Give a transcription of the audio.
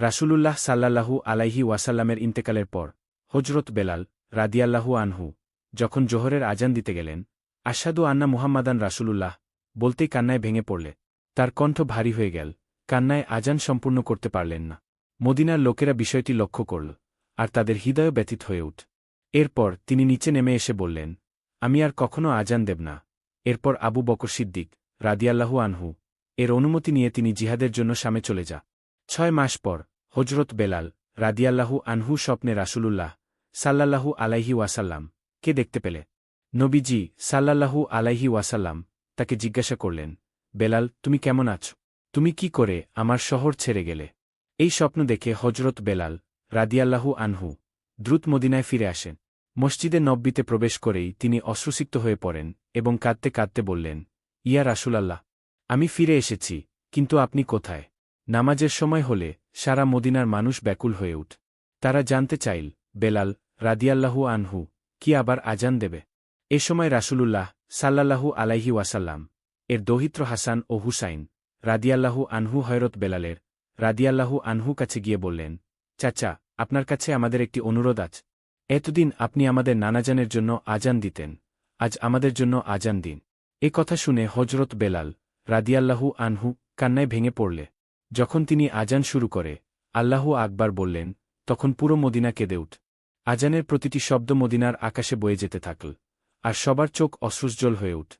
রাসূলুল্লাহ সাল্লাল্লাহু আলাইহি ওয়াসাল্লামের ইন্তেকালের পর হজরত বেলাল রাদিয়াল্লাহু আনহু যখন জোহরের আজান দিতে গেলেন আশাদু আন্না মুহাম্মাদান রাসূলুল্লাহ বলতেই কান্নায় ভেঙে পড়লে। তার কণ্ঠ ভারী হয়ে গেল, কান্নায় আজান সম্পূর্ণ করতে পারলেন না। মদিনার লোকেরা বিষয়টি লক্ষ্য করল, আর তাদের হৃদয় ব্যতীত হয়ে উঠ। এরপর তিনি নিচে নেমে এসে বললেন, আমি আর কখনো আজান দেব না। এরপর আবু বকর সিদ্দিক রাদিয়াল্লাহু আনহু এর অনুমতি নিয়ে তিনি জিহাদের জন্য সামে চলে যা। ছয় মাস পর হজরত বেলাল রাদিয়াল্লাহু আনহু স্বপ্নে রাসুলুল্লাহ সাল্লাল্লাহু আলাইহি ওয়াসাল্লাম কে দেখতে পেলে? নবীজি সাল্লাল্লাহু আলাইহি ওয়াসাল্লাম তাকে জিজ্ঞাসা করলেন, বেলাল, তুমি কেমন আছো? তুমি কি করে আমার শহর ছেড়ে গেলে? এই স্বপ্ন দেখে হজরত বেলাল রাদিয়াল্লাহু আনহু দ্রুত মদিনায় ফিরে আসেন। মসজিদে নব্বিতে প্রবেশ করেই তিনি অশ্রুসিক্ত হয়ে পড়েন এবং কাঁদতে কাঁদতে বললেন, ইয়া রাসূলাল্লাহ, আমি ফিরে এসেছি, কিন্তু আপনি কোথায়? নামাজের সময় হলে সারা মদিনার মানুষ ব্যাকুল হয়ে উঠ। তারা জানতে চাইল, বেলাল, রাদিয়াল্লাহু আনহু, কি আবার আজান দেবে? এ সময় রাসূলুল্লাহ সাল্লাল্লাহু আলাইহি ওয়াসাল্লাম, এর দৌহিত্র হাসান ও হুসাইন, রাদিয়াল্লাহু আনহু হয়রত বেলালের, রাদিয়াল্লাহু আনহু কাছে গিয়ে বললেন, চাচা, আপনার কাছে আমাদের একটি অনুরোধ আছে এতদিন আপনি আমাদের নানাজানের জন্য আজান দিতেন, আজ আমাদের জন্য আজান দিন। এ কথা শুনে হজরত বেলাল, রাদিয়াল্লাহু আনহু কান্নায় ভেঙে পড়লে। যখন তিনি আজান শুরু করে, আল্লাহ আকবার বললেন, তখন পুরো মদিনা কেঁদে উঠ। আজানের প্রতিটি শব্দ মদিনার আকাশে বয়ে যেতে থাকল, আর সবার চোখ অসুজ্জ্বল হয়ে উঠ।